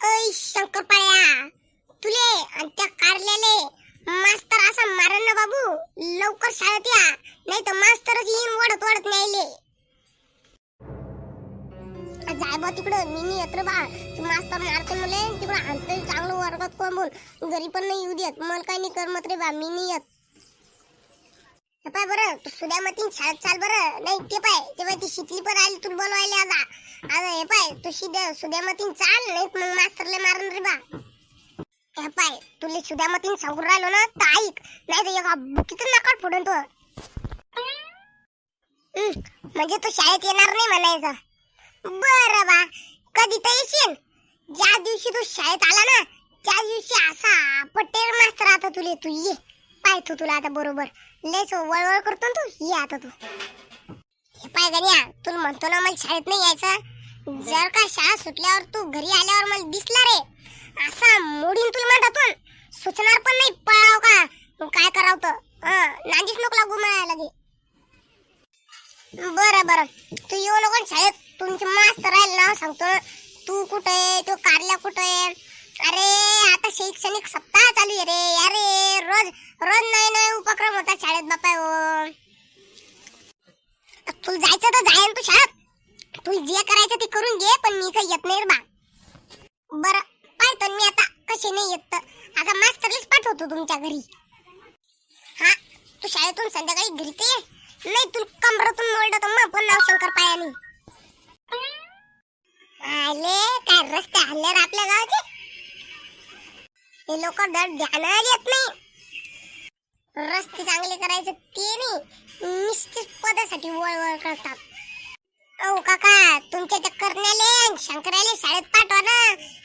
ऐ शंकरपाळ्या. तुले आणि त्या कारल्याले मास्तर असा मारन ना बाबू. लवकर शाळेत या. नाही तर मास्तरच येईन वडत वडत न्यायले. जाय बा तिकडं मी नाही येत रे बा. तू मास्तर मारते मुले तिकडं आणतोय चांगलं वर्गात कोंबून. घरी पण नाही येऊ देत. मला काही नाही करमत रे बा मी नाही येत. पाय बरं तू सुद्या मतीन शाळेत चाल बरं. नाही ते पाय ते पाय ती शिकली पण आली तू बोलवायला आता. आता हे पाय तू शिद्या सुद्या मतीन चाल नाही मग मास्तरले मारून रे बा. हे पाय तुले सुद्या मतीन सांगून राहिलो ना तर ऐक नाही तर एका बुकीतून नकार फोडून तो. म्हणजे तू शाळेत येणार नाही म्हणायचं. बरं बा कधी तर येशील. ज्या दिवशी तू शाळेत आला ना त्या दिवशी असा पटेल मास्तर आता तुले तू ये. पाहतो तुला आता बरोबर. लयच वळवळ करतो ना तू ये आता तू. पाय गण्या तुला म्हणतो ना मला शाळेत नाही यायचं. जर का शाळा सुटल्यावर तू घरी आल्यावर मला दिसला रे. असा मोडीन तुला म्हणतातून सुचणार पण नाही पळाव का? काय करावं तर नांदीच नको लागू मला लगे. बरं बरं. तू येऊ नको शाळेत. तुमचे मास्त राहील नाव सांगतो. तू कुठे आहे? तो कारल्या कुठे आहे? अरे आता शैक्षणिक सप्ताह चालू आहे रे. अरे रोज रोज नवे नवे उपक्रम होता शाळेत बापा हो. तुला जायचं तर जायल तू शाळेत. तुला जे करायचं ते करून घे पण मी काही येत नाही रे बा. बरं पाहतो मी आता कसे नाही येत तर. आता मास्तरलाच पाठवतो तुमच्या घरी. हा तू शाळेतून संध्याकाळी घरी ते ये. नाही तू कमरातून मोडलं तर मग पण नाव शंकर पायाने. आले काय रस्ते हल्ले आपल्या गावाचे? हे लोक दर ध्यान येत नाही. रस्ते चांगले करायचे ते नाही. निश्चित पदासाठी वळवळ करतात. अहो काका तुमच्या त्या करण्याले शंकराले शाळेत पाठवा ना.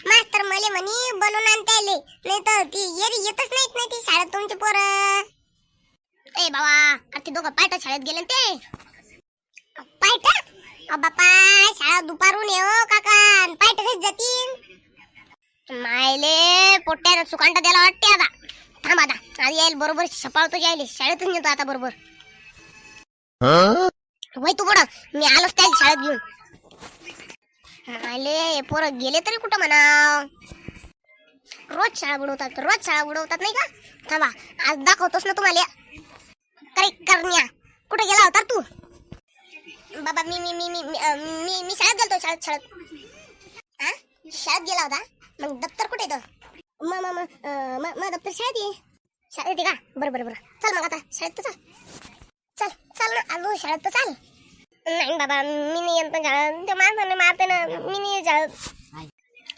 मास्तर मले म्हणी बनवून आणता आले नाही तर ती येरी येतच नाहीत नाही ती शाळेत तुमची पोरं. ए बाबा अरे ते दोघं पायटा शाळेत गेले ते. पायटा अ बापा शाळा दुपारून ये हो, काका पायटा कधी जातील. मायले पोट्याला सुकांटा द्यायला वाटते आता. थांब आता. आज येईल बरोबर सपाळतो यायले शाळेतून येतो आता बरोबर. वय तू बड मी आलोच त्या शाळेत घेऊन. मायले पोरं गेले तरी कुठं म्हणा रोज शाळा बुडवतात रोज शाळा बुडवतात नाही का? थांबा आज दाखवतोस ना तुम्हाला. काय करण्या. कुठे गेला होता तू? बाबा मी मी मी मी मी मी शाळेत गेलतो शाळेत शाळेत. हा शाळेत गेला होता? मग दप्तर कुठे येतं मग मग मग मग दप्तर शाळेत ये. शाळेत ये का? बरं बरं बरं. चल मग आता शाळेत तर चल. चल चल ना. आलो शाळेत तर चाल. नाही बाबा मी नाही येत ना शाळेत. ते माणसाने मारते ना. मी नाही शाळेत.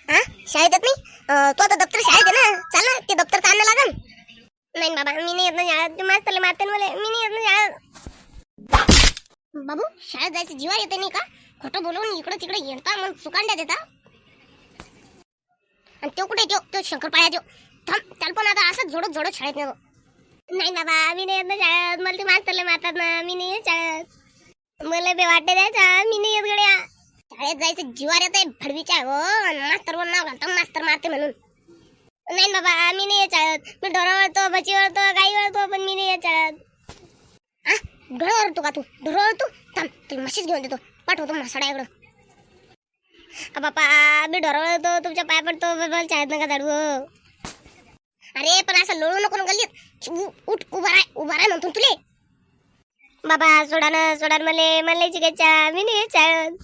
हा शाळेत येत नाही? तो आता दप्तर शाळेत आहे ना. चाल ना ते दप्तर तर आणायला लागन नाही बाबा मी नाही येत ना शाळेत. ते मारते ना मला. मी नाही येत ना शाळेत. बाबू शाळेत जायचं जीवा येते नाही का? खोटं बोलवून इकडं तिकडे येता मग सुकांड्या देता. आणि तो कुठे तो तो शंकरपाळ्या देऊ थांब त्याला पण आता असंच झोडत झोडत शाळेत नेतो नाही बाबा मी नाही येत ना शाळेत. मला ते मास्तरले मारतात ना. मी नाही येत शाळेत. मला बे वाटते द्यायचा मी नाही येत गड्या. शाळेत जायचं जीवार येते भडवीच्या हो आणि मास्तर वर नाव घालतो मास्तर मारते म्हणून. नाही बाबा मी नाही येत शाळेत. मी ढोरावळतो बची वळतो गाई वळतो पण मी नाही येत शाळेत. हा ढोरा का तू? ढोरा वळतो थांब तुला म्हशीच घेऊन देतो. पाठवतो म्हसाडा इकडं. बापा मी ढोरा होतो तुमच्या पाय पडतो बाबा शाळेत नका झाडू हो. अरे पण असं लोळू नको ना गल्लीत. उ- उठ उभा राय उभा राय म्हणतो तुले. बाबा सोडा ना सोडा मले मला शिकायच्या मी नाही येत शाळेत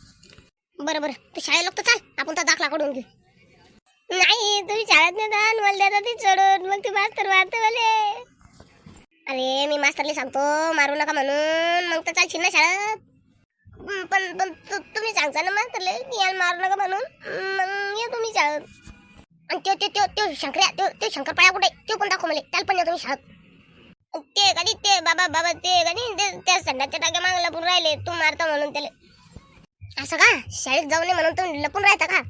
बरं बरं तू शाळेत लोक चाल आपण तर दाखला काढून घेऊ. नाही तुम्ही शाळेत नाही जाण मला देता ती चढून मग ती मास्तर मारते मले अरे मी मास्तरला सांगतो मारू नका म्हणून मग तर चालशील ना शाळेत. पण पण तुम्ही सांगता ना मग की याला मारू नका म्हणून. मग ये तुम्ही शाळेत. आणि त्यो त्यो त्यो त्यो शंकर्या त्यो त्यो शंकरपाळ्या कुठे? त्यो पण दाखव मला. त्याला पण या तुम्ही शाळेत. ते कधी ते बाबा बाबा ते कधी ते त्या संडाच्या टाक्या मागे लपून राहिले. तू मारता म्हणून त्याला. असं का? शाळेत जाऊ नये म्हणून तुम्ही लपून राहता का?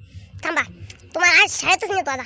थांबा. तुम्हाला आज शाळेतच नेतो आता.